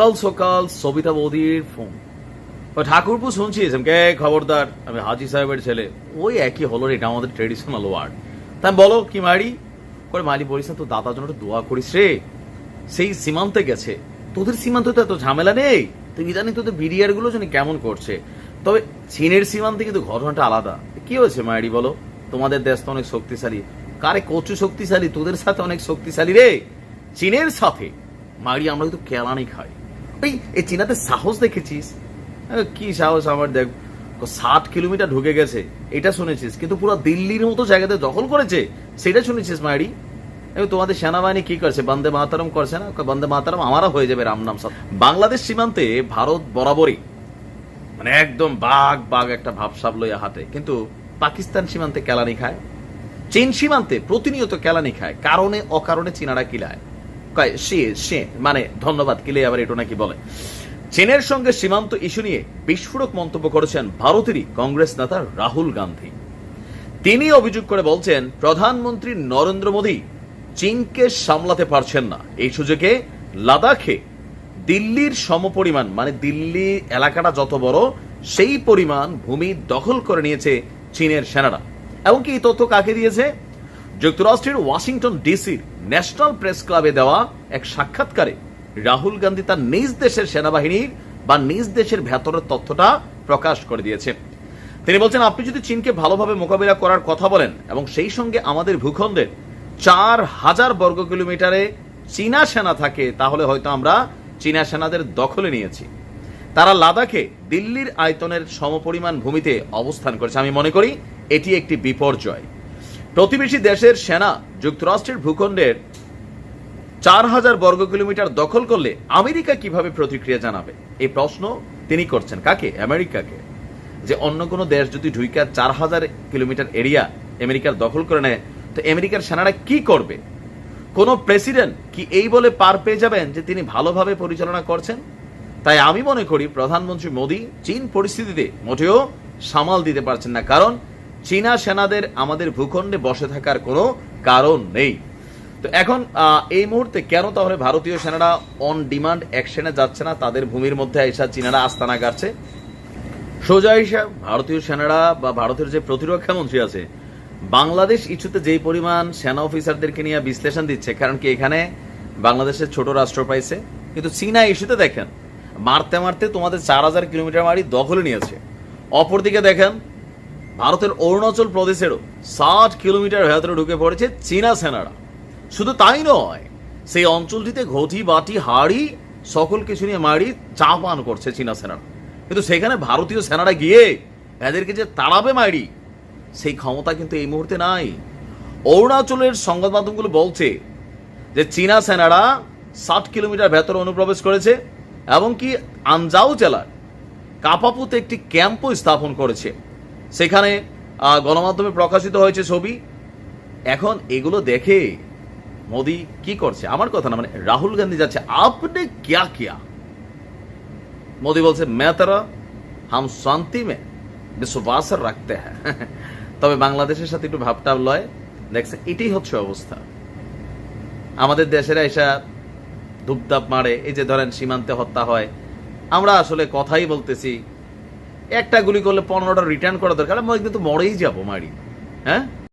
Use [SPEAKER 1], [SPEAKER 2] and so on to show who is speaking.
[SPEAKER 1] সকাল সকাল সবিতা বৌদির ফোন ঠাকুরপু শুনছিস? কে? খবরদার। আমি হাজি সাহেবের ছেলে। ওই একই হলো এটা আমাদের ট্রেডিশনাল ওয়ার্ড তাই বলো, কি মারি? করে মালি বলিস না তো দাদার জন্য দোয়া করিস রে। সেই সীমান্তে গেছে। তোদের সীমান্তে তো এত ঝামেলা নেই? তুই জানি তোদের বিরিয়ারগুলো জানি কেমন করছে। তবে চীনের সীমান্তে কিন্তু ঘটনাটা আলাদা। কি হয়েছে মায়েরি, বলো? তোমাদের দেশ তো অনেক শক্তিশালী। কারে কচু শক্তিশালী? তোদের সাথে অনেক শক্তিশালী রে। চীনের সাথে। মারি আমরা কিন্তু কেলানি খাই। ওই এই চীনাতে সাহস দেখেছিস? কি সাহস আমার, দেখ। ষাট কিলোমিটার ঢুকে গেছে, এটা শুনেছিস, কিন্তু পুরো দিল্লির মতো জায়গাতে দখল করেছে, সেটা শুনেছিস মায়েরি তোমাদের সেনাবাহিনী কি করছে? বন্দে মাতারম করছে না? বন্দে মাতারম আমারও হয়ে যাবে, রাম নাম সাথে বাংলাদেশ সীমান্তে ভারত বরাবরই মানে একদম বাঘ বাঘ একটা ভাবসাব লইয়া হাতে কিন্তু পাকিস্তান সীমান্তে কেলানি খায়। চীন সীমান্তে প্রতিনিয়ত কেলানি খায়, কারণে, অকারণে চীনারা কিলায়। মানে ধন্যবাদ, কিলে আবার এটা নাকি বলে। চীনের সঙ্গে সীমান্ত ইস্যু নিয়ে বিস্ফোরক মন্তব্য করেছেন ভারতেরই কংগ্রেস নেতা রাহুল গান্ধী। তিনি অভিযোগ করে বলছেন, প্রধানমন্ত্রী নরেন্দ্র মোদী চীনকে সামলাতে পারছেন না। এই সুযোগে লাদাখে দিল্লির সমপরিমাণ মানে দিল্লি এলাকাটা যত বড়, সেই পরিমাণ ভূমি দখল করে নিয়েছে চীনের সেনারা। এমনকি এই তথ্য কাকে দিয়েছে? যুক্তরাষ্ট্রের ওয়াশিংটন ডিসির ন্যাশনাল প্রেস ক্লাবে দেওয়া এক সাক্ষাৎকারে রাহুল গান্ধী তার নিজ দেশের সেনাবাহিনীর বা নিজ দেশের ভেতরের তথ্যটা প্রকাশ করে দিয়েছে। তিনি বলছেন, আপনি যদি চীনকে ভালোভাবে মোকাবিলা করার কথা বলেন এবং সেই সঙ্গে আমাদের ভূখণ্ডের চার হাজার বর্গ কিলোমিটারে চীনা সেনা থাকে, তাহলে হয়তো আমরা চীনা সেনাদের দখলে নিয়েছি। তারা লাদাখে দিল্লির আয়তনের সমপরিমাণ ভূমিতে অবস্থান করেছে। আমি মনে করি, এটি একটি বিপর্যয়। প্রতিবেশী দেশের সেনা যুক্তরাষ্ট্রের ভূখণ্ডের চার হাজার বর্গ কিলোমিটার দখল করলে আমেরিকা কীভাবে প্রতিক্রিয়া জানাবে? এই প্রশ্ন তিনি করছেন কাকে? আমেরিকাকে। যে অন্য কোনো দেশ যদি ঢুইকা চার হাজার কিলোমিটার এরিয়া আমেরিকার দখল করে নেয়, তো আমেরিকার সেনারা কি করবে? কোন প্রেসিডেন্ট কি এই বলে পার পেয়ে যাবেন যে তিনি ভালোভাবে পরিচালনা করছেন? তাই আমি মনে করি প্রধানমন্ত্রী মোদী চীন পরিস্থিতিতে মোটেও সামাল দিতে পারছেন না। কারণ চীনা সেনাদের আমাদের ভূখণ্ডে বসে থাকার কোনো কারণ নেই। তো এখন এই মুহূর্তে কেন তাহলে ভারতীয় সেনারা অন ডিমান্ড অ্যাকশনে যাচ্ছে না? তাদের ভূমির মধ্যে এসা চীনারা আস্তানা গাড়ছে। সোজা হিসাব ভারতীয় সেনারা বা ভারতের যে প্রতিরক্ষা মন্ত্রী আছে, বাংলাদেশ ইস্যুতে যেই পরিমাণ সেনা অফিসারদেরকে নিয়ে বিশ্লেষণ দিচ্ছে, কারণ কি এখানে বাংলাদেশের ছোট রাষ্ট্র পাইছে, কিন্তু চীনা ইস্যুতে দেখেন, মারতে মারতে তোমাদের চার হাজার কিলোমিটার মারি দখলে নিয়েছে। অপরদিকে দেখেন ভারতের অরুণাচল প্রদেশেরও ষাট কিলোমিটার ভেতরে ঢুকে পড়েছে চীনা সেনারা। শুধু তাই নয়, সেই অঞ্চলটিতে ঘটি, বাটি, হাড়ি, সকল কিছু নিয়ে মারি চা পান করছে চীনা সেনারা। কিন্তু সেখানে ভারতীয় সেনারা গিয়ে এদেরকে যে তাড়াবে মারি, সেই ক্ষমতা কিন্তু এই মুহূর্তে নাই। অরুণাচলের সংবাদ মাধ্যমগুলো বলছে যে চীনা সেনারা ষাট কিলোমিটার ভেতরে অনুপ্রবেশ করেছে এবং কি আনজাও জেলার কাপাপুতে একটি ক্যাম্পও স্থাপন করেছে। সেখানে গণমাধ্যমে প্রকাশিত হয়েছে ছবি। এখন এগুলো দেখে মোদি কি করছে? আমার কথা না মানে রাহুল গান্ধী যাচ্ছে। আপনি ক্যা ক্যা? মোদি বলছে মেতারা হাম শান্তি মে বিশ্ববাস রাখতে হ্যাঁ। তবে বাংলাদেশের সাথে একটু ভাবটা লয়। দেখছে, এটাই হচ্ছে অবস্থা। আমাদের দেশের এসা ধূপধাপ মারে। এই যে ধরেন, সীমান্তে হত্যা হয়। আমরা আসলে কথাই বলতেছি একটা গুলি করলে পনেরোটা রিটার্ন করা দরকার। আমি একদিন তো মরেই যাব মারি। হ্যাঁ?